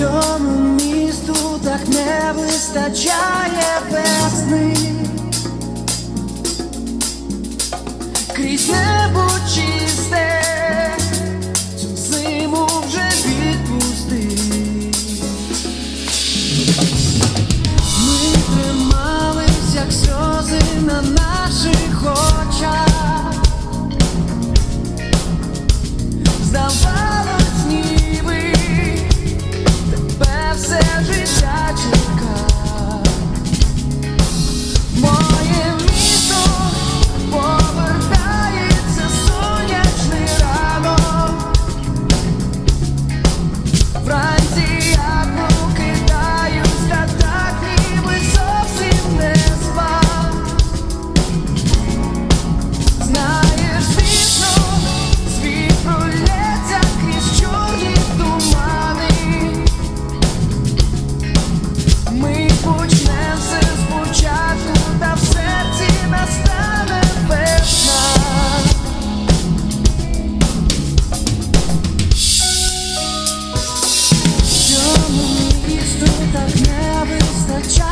цьому місту так не вистачає весни. Крізь не child.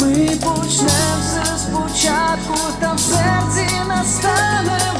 Ми почнемо все спочатку, там в серці настане.